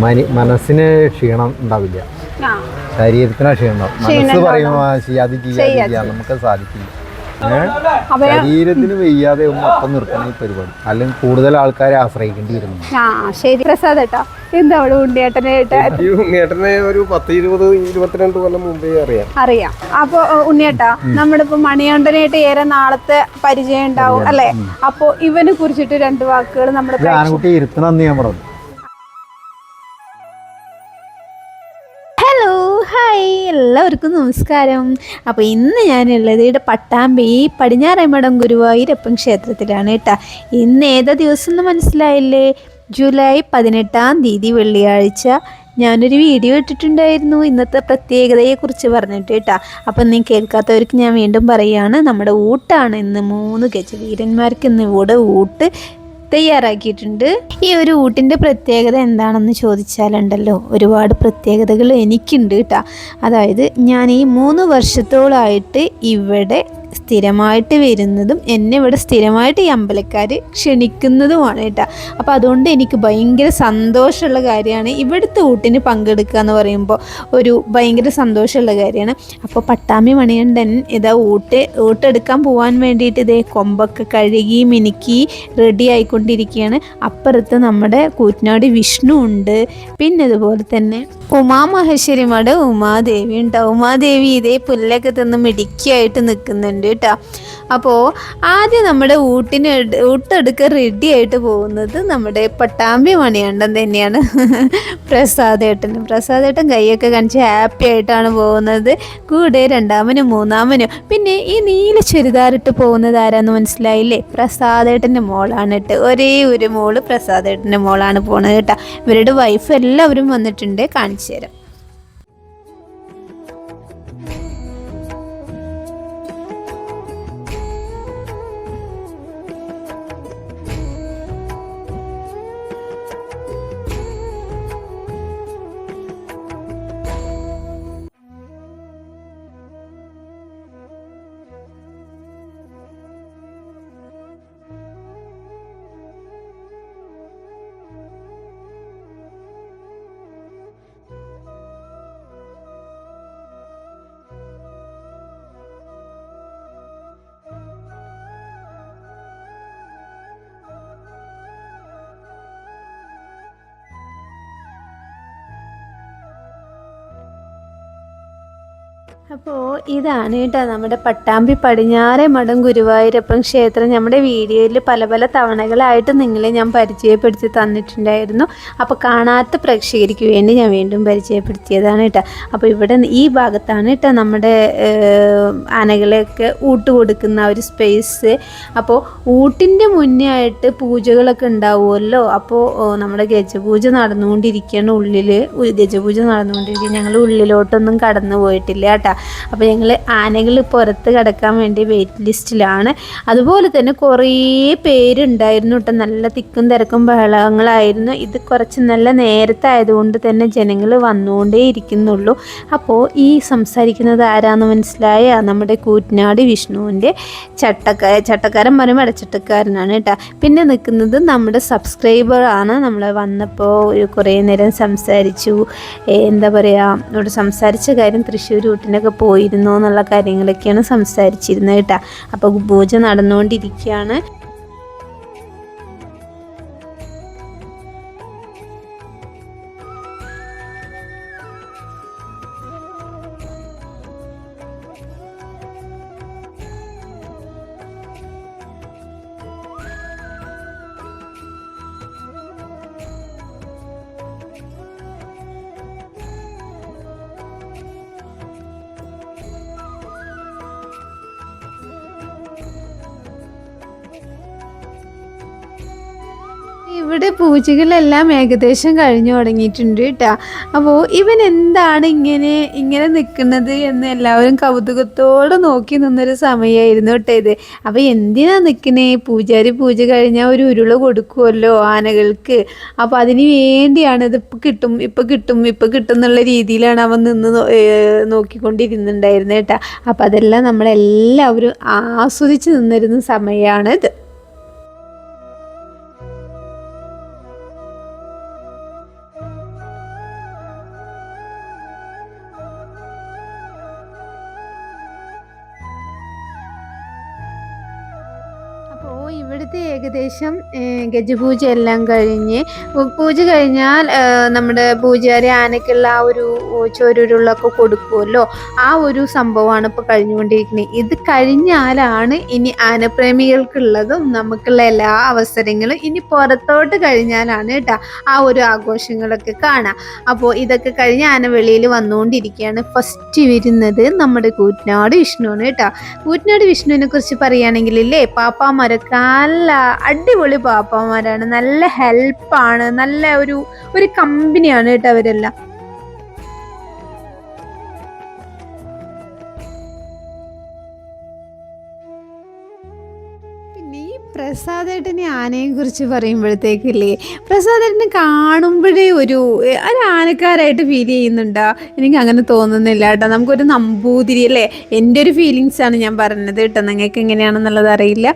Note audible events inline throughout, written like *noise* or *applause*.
മനി മനസ്സിന് ക്ഷീണം ഉണ്ടാവില്ല. ആ. ശരീരത്തിന് ക്ഷീണം. ഉണ്ടാവും മനസ്സ്. പറയുമ്പോൾ ആ, ചെയ്യാതെ ചെയ്യാതെ ചെയ്യാം നമുക്ക് സാധിക്കില്ല? ശരീരത്തിന് വയ്യാതെ ഒന്നും അപ്പം നിർത്തണം ഈ പരിപാടി. അല്ലെങ്കിൽ കൂടുതൽ ആൾക്കാരെ ആശ്രയിക്കേണ്ടി വരുന്നു. ആ ശരി. പ്രസാദ് ഏട്ടാ എന്താ അവിടെ ഉണ്ണിയേട്ടനായിട്ട് ഉണ്ണിയേട്ടനെ ഒരു പത്ത് ഇരുപത് ഇരുപത്തിരണ്ട് കൊല്ലം മുമ്പേ അറിയാം. അറിയാം. അപ്പൊ ഉണ്ണിയേട്ടാ നമ്മുടെ ഇപ്പൊ മണികണ്ഠനായിട്ട് ഏറെ നാളത്തെ പരിചയം ഉണ്ടാവും അല്ലെ? അപ്പൊ ഇവനെ കുറിച്ചിട്ട് രണ്ട് വാക്കുകൾ നമ്മുടെ ആൺകുട്ടി ഇരുത്തണം ഞാൻ പറഞ്ഞു ഹായ് എല്ലാവർക്കും നമസ്കാരം. അപ്പോൾ ഇന്ന് ഞാനുള്ളത് ഇവിടെ പട്ടാമ്പി പടിഞ്ഞാറമ്മടം ഗുരുവായൂരപ്പൻ ക്ഷേത്രത്തിലാണ് കേട്ടോ ഇന്ന് ഏതാ ദിവസം എന്ന് മനസ്സിലായില്ലേ? ജൂലൈ പതിനെട്ടാം തീയതി വെള്ളിയാഴ്ച. ഞാനൊരു വീഡിയോ ഇട്ടിട്ടുണ്ടായിരുന്നു. ഇന്നത്തെ പ്രത്യേകതയെക്കുറിച്ച് പറഞ്ഞിട്ട് കേട്ടോ അപ്പം നീ കേൾക്കാത്തവർക്ക് ഞാൻ വീണ്ടും പറയുകയാണ് നമ്മുടെ ഊട്ടാണ് ഇന്ന് മൂന്ന് ഗജവീരന്മാർക്ക് ഇന്ന് ഇവിടെ ഊട്ട്. തയ്യാറാക്കിയിട്ടുണ്ട്. ഈ ഒരു ഊട്ടിന്റെ പ്രത്യേകത എന്താണെന്ന് ചോദിച്ചാലുണ്ടല്ലോ ഒരുപാട് പ്രത്യേകതകൾ എനിക്കുണ്ട് കേട്ടോ. അതായത് ഞാൻ ഈ മൂന്ന് വർഷത്തോളായിട്ട് ഇവിടെ സ്ഥിരമായിട്ട് വരുന്നതും എന്നെ ഇവിടെ സ്ഥിരമായിട്ട് ഈ അമ്പലക്കാർ ക്ഷണിക്കുന്നതുമാണ് കേട്ടോ. അപ്പോൾ അതുകൊണ്ട് എനിക്ക് ഭയങ്കര സന്തോഷമുള്ള കാര്യമാണ് ഇവിടുത്തെ ഊട്ടിന് പങ്കെടുക്കുക എന്ന് പറയുമ്പോൾ ഒരു ഭയങ്കര സന്തോഷമുള്ള കാര്യമാണ്. അപ്പോൾ പട്ടാമി മണികണ്ഠൻ ഇതാ ഊട്ട് ഊട്ടെടുക്കാൻ പോകാൻ വേണ്ടിയിട്ട് ഇതേ കൊമ്പൊക്കെ കഴുകി മിനുക്കി റെഡി ആയിക്കൊണ്ടിരിക്കുകയാണ്. അപ്പുറത്ത് നമ്മുടെ കൂറ്റനാട് വിഷ്ണു ഉണ്ട്. പിന്നെ അതുപോലെ തന്നെ ഉമാമഹേശ്വരിമാട് ഉമാദേവി ഉണ്ട്. ഉമാദേവി ഇതേ പുല്ലൊക്കെ തിന്ന് മിടുക്കിയായിട്ട് നിൽക്കുന്നുണ്ട്. കേട്ടോ. അപ്പോൾ ആദ്യം നമ്മുടെ ഊട്ടിന് ഊട്ടെടുക്ക റെഡി ആയിട്ട് പോകുന്നത് നമ്മുടെ പട്ടാമ്പി മണിയണ്ടം തന്നെയാണ്. *laughs* പ്രസാദേട്ടൻ പ്രസാദേട്ടൻ കൈയൊക്കെ കാണിച്ച് ഹാപ്പി ആയിട്ടാണ് പോകുന്നത്. കൂടെ രണ്ടാമനും മൂന്നാമനും. പിന്നെ ഈ നീല ചുരിദാറിട്ട് പോകുന്നത് ആരാന്ന് മനസ്സിലായില്ലേ? പ്രസാദേട്ടന്റെ മോളാണ് കേട്ടോ. ഒരേ ഒരു മോൾ പ്രസാദേട്ടന്റെ മോളാണ് പോണത് കേട്ടോ. ഇവരുടെ വൈഫ് എല്ലാവരും വന്നിട്ടുണ്ട് കാണിച്ചു തരാം. അപ്പോൾ ഇതാണ് കേട്ടോ നമ്മുടെ പട്ടാമ്പി പടിഞ്ഞാറെ മഠം ഗുരുവായൂരപ്പൻ ക്ഷേത്രം. നമ്മുടെ വീഡിയോയിൽ പല പല തവണകളായിട്ട് നിങ്ങളെ ഞാൻ പരിചയപ്പെടുത്തി തന്നിട്ടുണ്ടായിരുന്നു. അപ്പോൾ കാണാത്ത പ്രേക്ഷകർക്ക് വേണ്ടി ഞാൻ വീണ്ടും പരിചയപ്പെടുത്തിയതാണ് കേട്ടോ. അപ്പോൾ ഇവിടെ ഈ ഭാഗത്താണ് കേട്ടോ നമ്മുടെ ആനകളെയൊക്കെ ഊട്ട് കൊടുക്കുന്ന ഒരു സ്പേസ്. അപ്പോൾ ഊട്ടിന്റെ മുന്നേ ആയിട്ട് പൂജകളൊക്കെ ഉണ്ടാവുമല്ലോ. അപ്പോൾ നമ്മുടെ ഗജപൂജ നടന്നുകൊണ്ടിരിക്കുകയാണ് ഉള്ളിൽ ഗജപൂജ നടന്നുകൊണ്ടിരിക്കുക ഞങ്ങൾ ഉള്ളിലോട്ടൊന്നും കടന്നു പോയിട്ടില്ല കേട്ടോ. അപ്പോൾ ഞങ്ങൾ ആനകൾ പുറത്ത് കിടക്കാൻ വേണ്ടി വെയിറ്റ് ലിസ്റ്റിലാണ് അതുപോലെ തന്നെ കുറേ പേരുണ്ടായിരുന്നു കേട്ടോ. നല്ല തിക്കും തിരക്കും ബഹളങ്ങളായിരുന്നു. ഇത് കുറച്ച് നല്ല നേരത്തെ ആയതുകൊണ്ട് തന്നെ ജനങ്ങൾ വന്നുകൊണ്ടേ ഇരിക്കുന്നുള്ളൂ. അപ്പോൾ ഈ സംസാരിക്കുന്നത് ആരാന്ന് മനസ്സിലായ നമ്മുടെ കൂറ്റനാട് വിഷ്ണുവിന്റെ ചട്ടക്ക ചട്ടക്കാരൻ പറയുമ്പോൾ അടച്ചട്ടക്കാരനാണ് കേട്ടോ. പിന്നെ നിൽക്കുന്നത് നമ്മുടെ സബ്സ്ക്രൈബർ ആണ്. നമ്മൾ വന്നപ്പോൾ കുറേ നേരം സംസാരിച്ചു. എന്താ പറയുക ഇവിടെ സംസാരിച്ച കാര്യം തൃശ്ശൂർ റൂട്ടിനൊക്കെ പോയിരുന്നു എന്നുള്ള കാര്യങ്ങളൊക്കെയാണ് സംസാരിച്ചിരുന്നത് കേട്ടോ. അപ്പോൾ പൂജ നടന്നുകൊണ്ടിരിക്കുകയാണ്. ഇവിടെ പൂജകളെല്ലാം ഏകദേശം കഴിഞ്ഞു തുടങ്ങിയിട്ടുണ്ട് കേട്ടോ അപ്പോൾ ഇവൻ എന്താണ് ഇങ്ങനെ ഇങ്ങനെ നിൽക്കുന്നത് എന്ന് എല്ലാവരും കൗതുകത്തോടെ നോക്കി നിന്നൊരു സമയമായിരുന്നു കേട്ടോ ഇത്. അപ്പോൾ എന്തിനാ നിൽക്കണേ? പൂജാരി പൂജ കഴിഞ്ഞാൽ ഒരു ഉരുള കൊടുക്കുമല്ലോ ആനകൾക്ക്. അപ്പോൾ അതിന് വേണ്ടിയാണ് ഇത് ഇപ്പം കിട്ടും ഇപ്പം കിട്ടും ഇപ്പം കിട്ടും എന്നുള്ള രീതിയിലാണ് അവൻ നിന്ന് നോക്കിക്കൊണ്ടിരുന്നുണ്ടായിരുന്നേട്ടാ കേട്ടോ അപ്പോൾ അതെല്ലാം നമ്മളെല്ലാവരും ആസ്വദിച്ച് നിന്നിരുന്ന സമയമാണ് ഇവിടുത്തെ ഏകദേശം ഗജപൂജ എല്ലാം കഴിഞ്ഞ് പൂജ കഴിഞ്ഞാൽ നമ്മുടെ പൂജാരി ആനയ്ക്കുള്ള ആ ഒരു ചോരുരുളൊക്കെ കൊടുക്കുമല്ലോ ആ ഒരു സംഭവമാണ് ഇപ്പോൾ കഴിഞ്ഞുകൊണ്ടിരിക്കുന്നത്. ഇത് കഴിഞ്ഞാലാണ് ഇനി ആനപ്രേമികൾക്കുള്ളതും നമുക്കുള്ള എല്ലാ അവസരങ്ങളും ഇനി പുറത്തോട്ട് കഴിഞ്ഞാലാണ് കേട്ടോ ആ ഒരു ആഘോഷങ്ങളൊക്കെ കാണാം. അപ്പോൾ ഇതൊക്കെ കഴിഞ്ഞ് ആന വെളിയിൽ വന്നുകൊണ്ടിരിക്കുകയാണ്. ഫസ്റ്റ് വരുന്നത് നമ്മുടെ കൂറ്റനാട് വിഷ്ണുവാണ് കേട്ടോ. കൂറ്റനാട് വിഷ്ണുവിനെ കുറിച്ച് പറയുകയാണെങ്കിൽ ഇല്ലേ പാപ്പ പാപ്പാമാരൊക്കെ നല്ല അടിപൊളി പാപ്പാമാരാണ് നല്ല ഹെൽപ്പാണ് നല്ല ഒരു ഒരു കമ്പനിയാണ് കേട്ടോ അവരെല്ലാം. പ്രസാദേട്ടനെ ആനയെ കുറിച്ച് പറയുമ്പോഴത്തേക്കില്ലേ പ്രസാദേട്ടനെ കാണുമ്പോഴേ ഒരു ഒരു ആനക്കാരായിട്ട് ഫീൽ ചെയ്യുന്നുണ്ടോ? എനിക്ക് അങ്ങനെ തോന്നുന്നില്ല കേട്ടോ. നമുക്കൊരു നമ്പൂതിരി അല്ലേ? എന്റെ ഒരു ഫീലിങ്സ് ആണ് ഞാൻ പറഞ്ഞത് കേട്ടോ. നിങ്ങൾക്ക് എങ്ങനെയാണെന്നുള്ളത് അറിയില്ല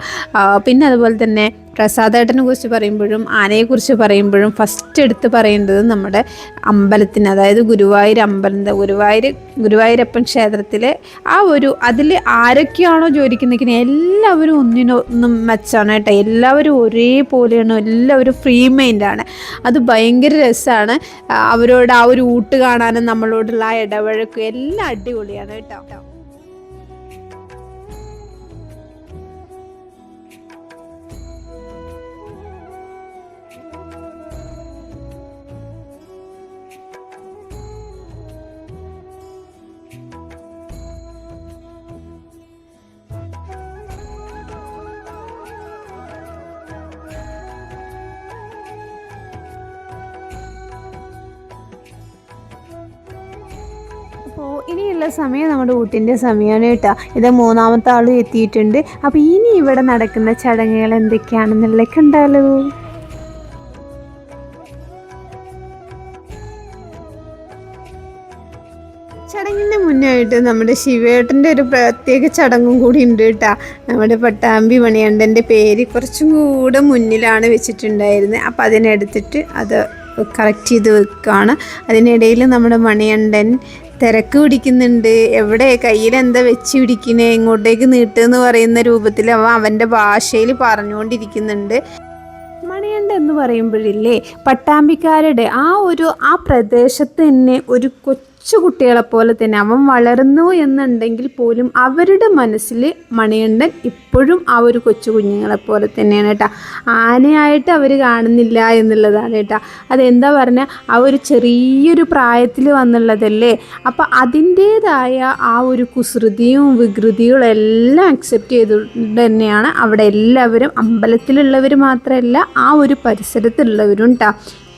പിന്നെ അതുപോലെ തന്നെ പ്രസാദേട്ടനെ കുറിച്ച് പറയുമ്പോഴും ആനയെക്കുറിച്ച് പറയുമ്പോഴും ഫസ്റ്റ് എടുത്ത് പറയേണ്ടത് നമ്മുടെ അമ്പലത്തിന് അതായത് ഗുരുവായൂർ അമ്പലം ഗുരുവായൂർ ഗുരുവായൂരപ്പൻ ക്ഷേത്രത്തിലെ ആ ഒരു അതിൽ ആരൊക്കെയാണോ ജോലിക്കുന്നതെങ്കിൽ എല്ലാവരും ഒന്നിനൊന്നും മെച്ചാണ് കേട്ടോ എല്ലാവരും ഒരേപോലെയാണ് എല്ലാവരും ഫ്രീ മൈൻഡാണ് അത് ഭയങ്കര രസമാണ് അവരോട് ആ ഒരു ഊട്ട് കാണാനും നമ്മളോടുള്ള ആ ഇടപഴക്കും എല്ലാം അടിപൊളിയാണ് കേട്ടോ. ഇനിയുള്ള സമയം നമ്മുടെ ഊട്ടിന്റെ സമയമാണ് കേട്ടോ. ഇത് മൂന്നാമത്തെ ആളും എത്തിയിട്ടുണ്ട്. അപ്പോൾ ഇനി ഇവിടെ നടക്കുന്ന ചടങ്ങുകൾ എന്തൊക്കെയാണെന്നുള്ളത് കണ്ടാലോ? ചടങ്ങിന് മുന്നായിട്ട് നമ്മുടെ ശിവേട്ടന്റെ ഒരു പ്രത്യേക ചടങ്ങും കൂടി ഉണ്ട് കേട്ടോ. നമ്മുടെ പട്ടാമ്പി മണിയണ്ടന്റെ പേര് കുറച്ചും കൂടെ മുന്നിലാണ് വെച്ചിട്ടുണ്ടായിരുന്നത്. അപ്പോൾ അതിനെടുത്തിട്ട് അത് കറക്റ്റ് ചെയ്ത് വെക്കുകയാണ് അതിനിടയിൽ നമ്മുടെ മണിയണ്ടൻ തിരക്ക് പിടിക്കുന്നുണ്ട്. എവിടെ? കയ്യിൽ എന്താ വെച്ച് പിടിക്കണേ? എങ്ങോട്ടേക്ക് നീട്ടെന്ന് പറയുന്ന രൂപത്തിൽ അവൻ അവന്റെ ഭാഷയിൽ പറഞ്ഞുകൊണ്ടിരിക്കുന്നുണ്ട്. മണിയണ്ട എന്ന് പറയുമ്പോഴില്ലേ പട്ടാമ്പിക്കാരുടെ ആ ഒരു ആ പ്രദേശത്ത് തന്നെ ഒരു കൊച്ചു കുട്ടികളെ പോലെ തന്നെ അവൻ വളർന്നു എന്നുണ്ടെങ്കിൽ പോലും അവരുടെ മനസ്സിൽ മണിയണ്ടൻ ഇപ്പോഴും ആ ഒരു കൊച്ചു കുഞ്ഞുങ്ങളെപ്പോലെ തന്നെയാണ് കേട്ടോ. ആനയായിട്ട് അവർ കാണുന്നില്ല എന്നുള്ളതാണ് കേട്ടോ. അതെന്താ പറഞ്ഞാൽ ആ ഒരു ചെറിയൊരു പ്രായത്തിൽ വന്നുള്ളതല്ലേ? അപ്പം അതിന്റേതായ ആ ഒരു കുസൃതിയും വികൃതിയും എല്ലാം അക്സെപ്റ്റ് ചെയ്തുകൊണ്ട് തന്നെയാണ് അവിടെ എല്ലാവരും അമ്പലത്തിലുള്ളവർ മാത്രമല്ല ആ ഒരു പരിസരത്തുള്ളവരും കേട്ടോ.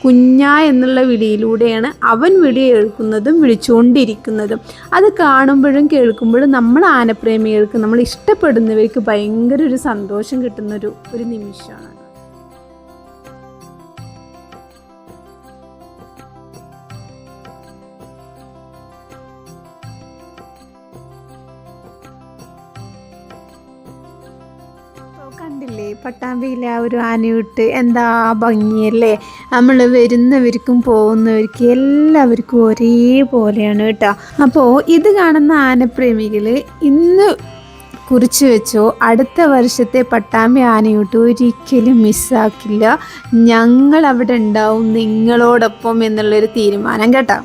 കുഞ്ഞ എന്നുള്ള വിളിയിലൂടെയാണ് അവൻ വിളി കേൾക്കുന്നതും വിളിച്ചുകൊണ്ടിരിക്കുന്നതും. അത് കാണുമ്പോഴും കേൾക്കുമ്പോഴും നമ്മൾ ആനപ്രേമികൾക്ക് നമ്മൾ ഇഷ്ടപ്പെടുന്നവർക്ക് ഭയങ്കര ഒരു സന്തോഷം കിട്ടുന്ന ഒരു ഒരു നിമിഷമാണ്. കണ്ടില്ലേ? പട്ടാമ്പിയിലെ ആ ഒരു ആനയൂട്ട് എന്താ ഭംഗിയല്ലേ? നമ്മൾ വരുന്നവർക്കും പോകുന്നവർക്കും എല്ലാവർക്കും ഒരേപോലെയാണ് കേട്ടോ. അപ്പോൾ ഇത് കാണുന്ന ആനപ്രേമികൾ ഇന്ന് കുറിച്ച് വെച്ചോ അടുത്ത വർഷത്തെ പട്ടാമ്പി ആനയൂട്ട് ഒരിക്കലും മിസ്സാക്കില്ല. ഞങ്ങൾ അവിടെ ഉണ്ടാവും നിങ്ങളോടൊപ്പം എന്നുള്ളൊരു തീരുമാനം കേട്ടോ.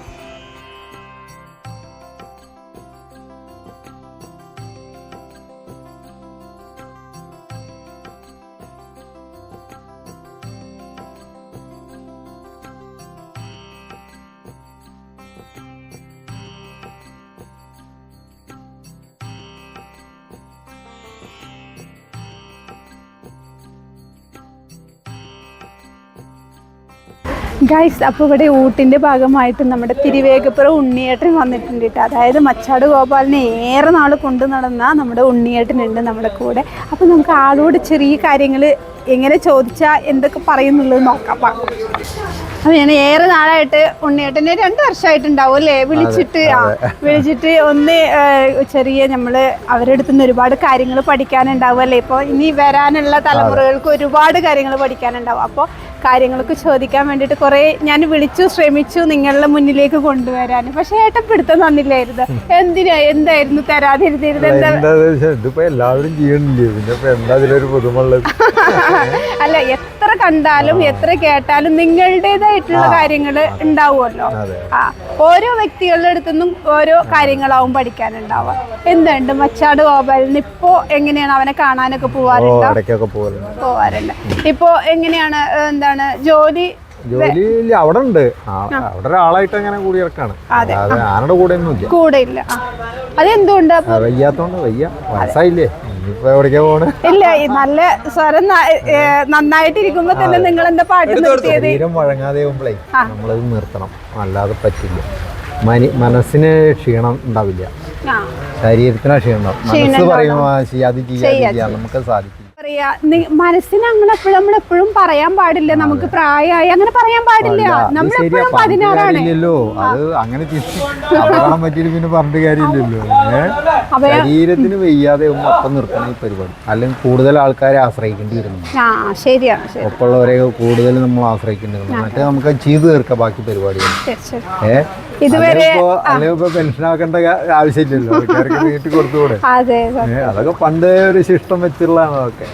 ഗൈസ് അപ്പോൾ ഇവിടെ ഊട്ടിന്റെ ഭാഗമായിട്ട് നമ്മുടെ തിരുവേഗപ്പുറം ഉണ്ണിയേട്ടൻ വന്നിട്ടുണ്ട് കേട്ടോ. അതായത് മച്ചാട് ഗോപാലിനെ ഏറെ നാൾ കൊണ്ടു നടന്ന നമ്മുടെ ഉണ്ണിയേട്ടനുണ്ട് നമ്മുടെ കൂടെ. അപ്പോൾ നമുക്ക് ആളോട് ചെറിയ കാര്യങ്ങൾ എങ്ങനെ ചോദിച്ചാൽ എന്തൊക്കെ പറയുന്നുള്ളത് നോക്കാം. അപ്പോൾ അപ്പൊ ഞാൻ ഏറെ നാളായിട്ട് ഉണ്ണിയേട്ടനെ രണ്ട് വർഷമായിട്ടുണ്ടാവും അല്ലേ? വിളിച്ചിട്ട് ആ വിളിച്ചിട്ട് ഒന്ന് ചെറിയ നമ്മൾ അവരുടെ അടുത്ത് നിന്ന് ഒരുപാട് കാര്യങ്ങൾ പഠിക്കാനുണ്ടാവും അല്ലേ? ഇപ്പോൾ ഇനി വരാനുള്ള തലമുറകൾക്ക് ഒരുപാട് കാര്യങ്ങൾ പഠിക്കാനുണ്ടാവും. അപ്പോൾ കാര്യങ്ങളൊക്കെ ചോദിക്കാൻ വേണ്ടിയിട്ട് കുറേ ഞാൻ വിളിച്ചു ശ്രമിച്ചു നിങ്ങളുടെ മുന്നിലേക്ക് കൊണ്ടുവരാൻ. പക്ഷേ ഏട്ടൻ പിടുത്തം തന്നില്ലായിരുന്നു. എന്തിനാ? എന്തായിരുന്നു? തരാതിരുന്നിരുന്നത്? എന്താ? എന്താ ഇതിപ്പോ എല്ലാവരും ചെയ്യണില്ലേ? പിന്നെ ഇപ്പൊ എന്താ ഇതിലൊരു പുതുമുള്ളത്? *laughs* അല്ല എത്ര കണ്ടാലും എത്ര കേട്ടാലും നിങ്ങളുടേതായിട്ടുള്ള കാര്യങ്ങൾ ഉണ്ടാവുമല്ലോ. ആ ഓരോ വ്യക്തികളുടെ അടുത്തുനിന്നും ഓരോ കാര്യങ്ങളാവും പഠിക്കാനുണ്ടാവുക. എന്തുണ്ട്? മച്ചാട് ഗോപാലിന് ഇപ്പോ എങ്ങനെയാണ് അവനെ കാണാനൊക്കെ പോവാറുണ്ടോ? പോവാറുണ്ട്. ഇപ്പോ എങ്ങനെയാണ് ഏഹ്, എന്താണ്? ജോലി ജോലി ഇല്ല അവിടെ ഉണ്ട്. അവിടെ ഒരാളായിട്ട് അങ്ങനെ കൂടി ഇറക്കാണ് ആരുടെ കൂടെ ഒന്നും കൂടെ ഇല്ല. അതെന്തുകൊണ്ട് വയ്യാത്തോണ്ട് വയ്യ. വയസ്സായില്ലേ ഇല്ല ഈ നല്ല സ്വരം നന്നായിട്ടിരിക്കുമ്പോ തന്നെ നിങ്ങൾ എന്താ പാട്ട് നിർത്തിയത്? വഴങ്ങാതെ നമ്മളത് നിർത്തണം. അല്ലാതെ പറ്റില്ല. മനി മനസ്സിന് ക്ഷീണം ഉണ്ടാവില്ല. ആ. ശരീരത്തിന് ക്ഷീണം മനസ്സ് പറയും "ആ, ചെയ്യാ, അത് ചെയ്യാ ഇത് നമുക്ക് സാധിക്കും പറയാ മനസ്സിന് അങ്ങനെ എപ്പോഴും നമ്മൾ എപ്പോഴും പറയാൻ പാടില്ല. നമുക്ക് പ്രായമായി അങ്ങനെ പറയാൻ പാടില്ല. നമ്മൾ എപ്പോഴും പതിനാറാണ്. അത് അങ്ങനെ പിന്നെ പറഞ്ഞിട്ട് കാര്യമില്ലല്ലോ. ശരീരത്തിന് വയ്യാതെ അപ്പം നിർത്തണം ഈ പരിപാടി. അല്ലെങ്കിൽ കൂടുതൽ ആൾക്കാരെ ആശ്രയിക്കേണ്ടി വരുന്നു ശരിയാണ് ശരി ഒപ്പമുള്ളവരെ കൂടുതൽ നമ്മൾ ആശ്രയിക്കേണ്ടി വരുന്നു മറ്റേ നമുക്ക് ചെയ്തു തീർക്കാം ബാക്കി പരിപാടികൾ. ഏഹ് ഇതുവരെ ആക്കേണ്ട ആവശ്യമില്ലല്ലോ. വീട്ടിൽ കൊടുത്തുകൂടെ? അതെ അതൊക്കെ പണ്ടേ ഒരു ശിഷ്ടം വെച്ചുള്ളതാണ് അതൊക്കെ.